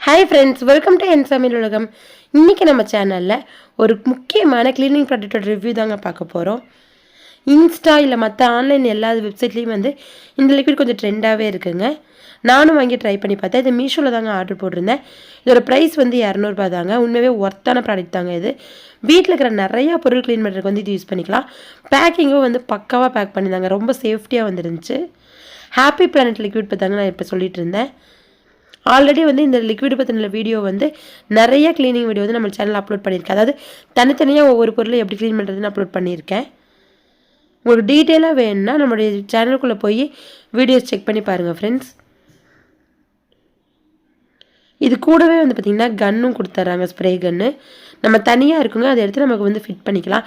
Hi friends welcome to என் சமையல் உலகம் இன்றைக்கி நம்ம சேனலில் ஒரு முக்கியமான க்ளீனிங் ப்ராடக்டோட ரிவ்யூ தாங்க பார்க்க போகிறோம் இன்ஸ்டா இல்லை மற்ற ஆன்லைன் எல்லா வெப்சைட்லேயும் வந்து இந்த லிக்விட் கொஞ்சம் ட்ரெண்டாகவே இருக்குங்க. நானும் வாங்கி ட்ரை பண்ணி பார்த்தேன். இது மீஷோவில் தாங்க ஆர்டர் போட்டிருந்தேன். இதோட ப்ரைஸ் வந்து இரநூறுபா தாங்க. உண்மையாகவே ஒர்த்தான ப்ராடக்ட் தாங்க இது. வீட்டில் இருக்கிற நிறையா பொருள் க்ளீன் பண்ணுறதுக்கு வந்து இது யூஸ் பண்ணிக்கலாம். பேக்கிங்கும் வந்து பக்காவாக பேக் பண்ணியிருந்தாங்க. ரொம்ப சேஃப்டியாக வந்துருந்துச்சு. ஹாப்பி பிளானட் லிக்விட் பார்த்தாங்க நான் இப்போ சொல்லிட்டு இருந்தேன். ஆல்ரெடி வந்து இந்த லிக்விட் பற்றின வீடியோ வந்து நிறைய க்ளீனிங் வீடியோ வந்து நம்ம சேனலில் அப்லோட் பண்ணியிருக்கேன். அதாவது தனித்தனியாக ஒவ்வொரு பொருளும் எப்படி க்ளீன் பண்ணுறதுன்னு அப்லோட் பண்ணியிருக்கேன். உங்களுக்கு டீட்டெயிலாக வேணும்னா நம்மளுடைய சேனலுக்குள்ளே போய் வீடியோஸ் செக் பண்ணி பாருங்கள் ஃப்ரெண்ட்ஸ் இது கூடவே வந்து பார்த்திங்கன்னா கன்னும் கொடுத்துட்றாங்க ஸ்ப்ரே கன்று நம்ம தனியாக இருக்குங்க அதை எடுத்து நமக்கு வந்து ஃபிட் பண்ணிக்கலாம்.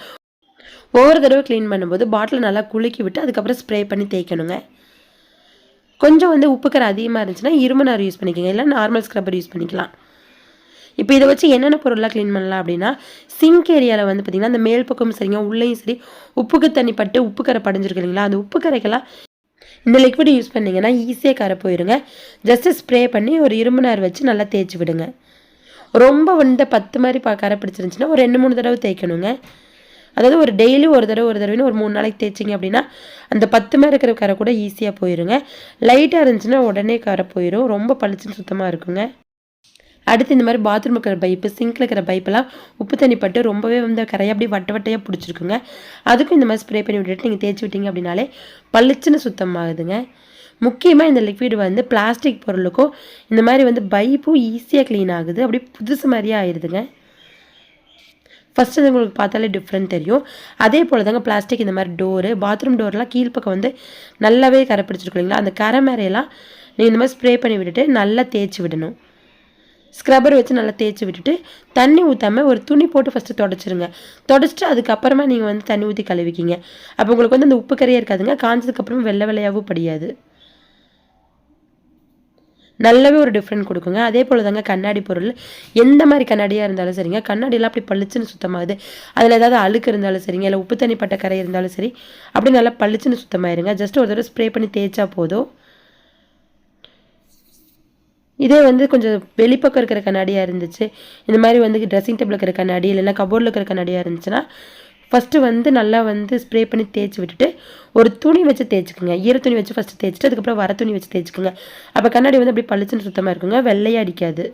ஒவ்வொரு தடவை க்ளீன் பண்ணும்போது பாட்டில் நல்லா குலுக்கி விட்டு அதுக்கப்புறம் ஸ்ப்ரே பண்ணி தேய்க்கணுங்க. கொஞ்சம் வந்து உப்புக்கரை அதிகமாக இருந்துச்சுன்னா இருமனார் யூஸ் பண்ணிக்கோங்க. இல்லை நார்மல் ஸ்க்ரப்பர் யூஸ் பண்ணிக்கலாம். இப்போ இதை வச்சு என்னென்ன பொருள்லாம் க்ளீன் பண்ணலாம் அப்படின்னா சிங்க் ஏரியாவில் வந்து பார்த்திங்கன்னா அந்த மேல் பக்கமும் சரிங்க உள்ளேயும் சரி உப்புக்கு தண்ணி பட்டு உப்புக்கரை படைஞ்சிருக்கு இல்லைங்களா? அந்த உப்பு கரைக்கெல்லாம் இந்த லிக்விட் யூஸ் பண்ணிங்கன்னா ஈஸியாக கரை போயிருங்க. ஜஸ்ட்டு ஸ்ப்ரே பண்ணி ஒரு இரும்பு வச்சு நல்லா தேய்ச்சி விடுங்க. ரொம்ப வந்து பத்து மாதிரி பா கரை பிடிச்சிருந்துச்சின்னா ஒரு ரெண்டு மூணு தடவை தேய்க்கணுங்க. அதாவது ஒரு டெய்லி ஒரு தடவை ஒரு தடவைன்னு ஒரு மூணு நாளைக்கு தேய்ச்சிங்க அப்படின்னா அந்த பத்து மாதிரி இருக்கிற கரை கூட ஈஸியாக போயிருங்க. லைட்டாக இருந்துச்சுன்னா உடனே கரை போயிடும் ரொம்ப பளிச்சுன்னு சுத்தமாக இருக்குங்க. அடுத்து இந்த மாதிரி பாத்ரூம் இருக்கிற பைப்பு சிங்கில் இருக்கிற பைப்பெல்லாம் உப்பு தண்ணி பட்டு ரொம்பவே வந்து கரையை அப்படியே வட்ட வட்டையாக பிடிச்சிருக்குங்க. அதுக்கும் இந்த மாதிரி ஸ்ப்ரே பண்ணி விட்டுட்டு நீங்கள் தேய்ச்சி விட்டீங்க அப்படின்னாலே பளிச்சுன்னு சுத்தமாகுதுங்க. முக்கியமாக இந்த லிக்விட் வந்து பிளாஸ்டிக் பொருளுக்கும் இந்த மாதிரி வந்து பைப்பும் ஈஸியாக க்ளீன் ஆகுது. அப்படியே புதுசு மாதிரியே ஆயிடுதுங்க ஃபஸ்ட்டு உங்களுக்கு பார்த்தாலே டிஃப்ரெண்ட் தெரியும். அதே போல் தாங்க பிளாஸ்டிக் இந்த மாதிரி டோரு பாத்ரூம் டோர்லாம் கீழ்ப்பக்கம் வந்து நல்லாவே கரை பிடிச்சிருக்கும் இல்லைங்களா? அந்த கரை மேரையெல்லாம் நீங்கள் இந்த மாதிரி ஸ்ப்ரே பண்ணி விட்டுட்டு நல்லா தேய்ச்சி விடணும். ஸ்க்ரப்பர் வச்சு நல்லா தேய்ச்சி விட்டுட்டு தண்ணி ஊற்றாமல் ஒரு துணி போட்டு ஃபஸ்ட்டு தொடச்சிருங்க. தொடச்சிட்டு அதுக்கப்புறமா நீங்கள் வந்து தண்ணி ஊற்றி கழுவிக்கிங்க. அப்போ உங்களுக்கு வந்து அந்த உப்பு கரையே இருக்காதுங்க. காஞ்சதுக்கப்புறமா வெள்ளை வெள்ளையாகவும் படியாது. நல்லாவே ஒரு டிஃப்ரெண்ட் கொடுக்குங்க. அதே போல் தாங்க கண்ணாடி பொருள். எந்த மாதிரி கண்ணாடியாக இருந்தாலும் சரிங்க. கண்ணாடியெல்லாம் அப்படி பளிச்சுன்னு சுத்தமாகுது. அதில் ஏதாவது அழுக்கு இருந்தாலும் சரிங்க. இல்லை உப்பு தண்ணி பட்ட கரை இருந்தாலும் சரி. அப்படி நல்லா பளிச்சுன்னு சுத்தமாயிருங்க. ஜஸ்ட் ஒரு தடவை ஸ்ப்ரே பண்ணி தேய்ச்சா போதும். இதே வந்து கொஞ்சம் வெளிப்பக்கம் இருக்கிற கண்ணாடியாக இருந்துச்சு. இந்த மாதிரி வந்து ட்ரெஸ்ஸிங் டேபிள் இருக்கிற கண்ணாடி இல்லைன்னா கபோர்டில் இருக்கிற கண்ணாடியாக இருந்துச்சுன்னா ஃபஸ்ட்டு வந்து நல்லா வந்து ஸ்ப்ரே பண்ணி தேய்ச்சி விட்டுட்டு ஒரு துணி வச்சு தேய்ச்சிக்கோங்க. ஈர துணி வச்சு ஃபஸ்ட்டு தேய்ச்சிட்டு அதுக்கப்புறம் வர துணி வச்சு தேய்ச்சிக்கோங்க. அப்போ கண்ணாடி வந்து அப்படி பளிச்சுன்னு சுத்தமாக இருக்குங்க. வெள்ளையாக அடிக்காது.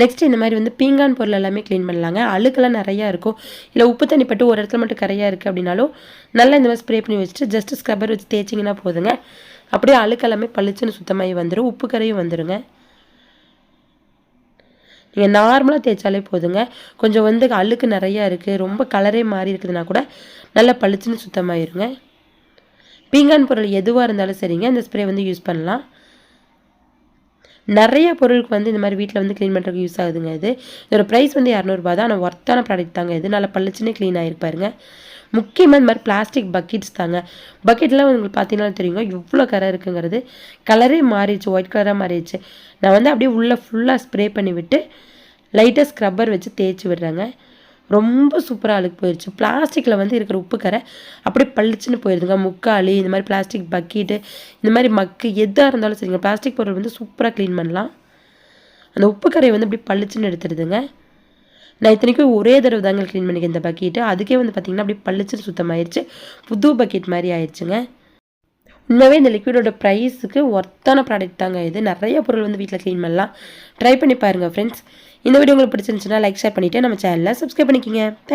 நெக்ஸ்ட் இந்த மாதிரி வந்து பீங்கான் பொருள் எல்லாமே க்ளீன் பண்ணலாங்க. அழுக்கெல்லாம் நிறையா இருக்கும். இல்லை உப்பு தண்ணி பட்டு ஒரு இடத்துல மட்டும் கரையாக இருக்குது அப்படின்னாலும் நல்லா இந்த மாதிரி ஸ்ப்ரே பண்ணி வச்சுட்டு ஜஸ்ட் ஸ்க்ரப்பர் வச்சு தேய்ச்சிங்கன்னா போதுங்க. அப்படியே அழுக்கெல்லாமே பளிச்சுன்னு சுத்தமாகி வந்துடும் உப்பு கரையும் வந்துடுங்க நீங்கள் நார்மலாக தேய்ச்சாலே போதுங்க. கொஞ்சம் வந்து அழுக்கு நிறையா இருக்குது ரொம்ப கலரே மாறி இருக்குதுன்னா கூட நல்லா பளிச்சுன்னு சுத்தமாயிருங்க. பீங்கான் பொருள் எதுவாக இருந்தாலும் சரிங்க. இந்த ஸ்ப்ரே வந்து யூஸ் பண்ணலாம். நிறைய பொருளுக்கு வந்து இந்த மாதிரி வீட்டில் வந்து க்ளீன் பண்ணுறதுக்கு யூஸ் ஆகுதுங்க இது. இதோட ப்ரைஸ் வந்து இரநூறுபா தான் ஆனால் ஒர்த்தான ப்ராடக்ட் தாங்க இது. நல்லா பளிச்சுன்னே க்ளீன் ஆகிருப்பாருங்க முக்கியமாக இந்த மாதிரி பிளாஸ்டிக் பக்கெட்ஸ் தாங்க. பக்கெட்லாம் உங்களுக்கு பார்த்தீங்கன்னா தெரியுங்க. எவ்வளோ கரை இருக்குங்கிறது. கலரே மாறிடுச்சு. ஒயிட் கலராக மாறிடுச்சு. நான் வந்து அப்படியே உள்ளே ஃபுல்லாக ஸ்ப்ரே பண்ணி விட்டு லைட்டாக ஸ்க்ரப்பர் வச்சு தேய்ச்சி விடுறேங்க. ரொம்ப சூப்பராக அழுக்கு போயிடுச்சு பிளாஸ்டிக்கில் வந்து இருக்கிற உப்பு கரை அப்படியே பளிச்சுன்னு போயிடுதுங்க முக்காலி இந்த மாதிரி பிளாஸ்டிக் பக்கெட்டு இந்த மாதிரி மக்கு எதாக இருந்தாலும் சரிங்க. பிளாஸ்டிக் பொருள் வந்து சூப்பராக க்ளீன் பண்ணலாம். அந்த உப்பு கரையை வந்து அப்படியே பளிச்சுன்னு எடுத்துடுதுங்க. நான் இத்தனைக்கும் ஒரே தடவை தாங்க க்ளீன் பண்ணிக்க இந்த பக்கெட்டு அதுக்கே வந்து பார்த்திங்கன்னா அப்படியே பளிச்சுன்னு சுத்தமாயிருச்சு. புது பக்கெட் மாதிரி ஆயிடுச்சுங்க உண்மையாகவே இந்த லிக்விடோட ப்ரைஸுக்கு ஒர்த்தான ப்ராடக்ட் தாங்க இது. நிறைய பொருள் வந்து வீட்டில் க்ளீன் பண்ணலாம். ட்ரை பண்ணி பாருங்கள் ஃப்ரெண்ட்ஸ் இந்த வீடியோ உங்களுக்கு பிடிச்சிருந்துச்சுன்னா லைக் ஷேர் பண்ணிவிட்டு நம்ம சேனலில் சப்ஸ்கிரைப் பண்ணிக்கிங்க.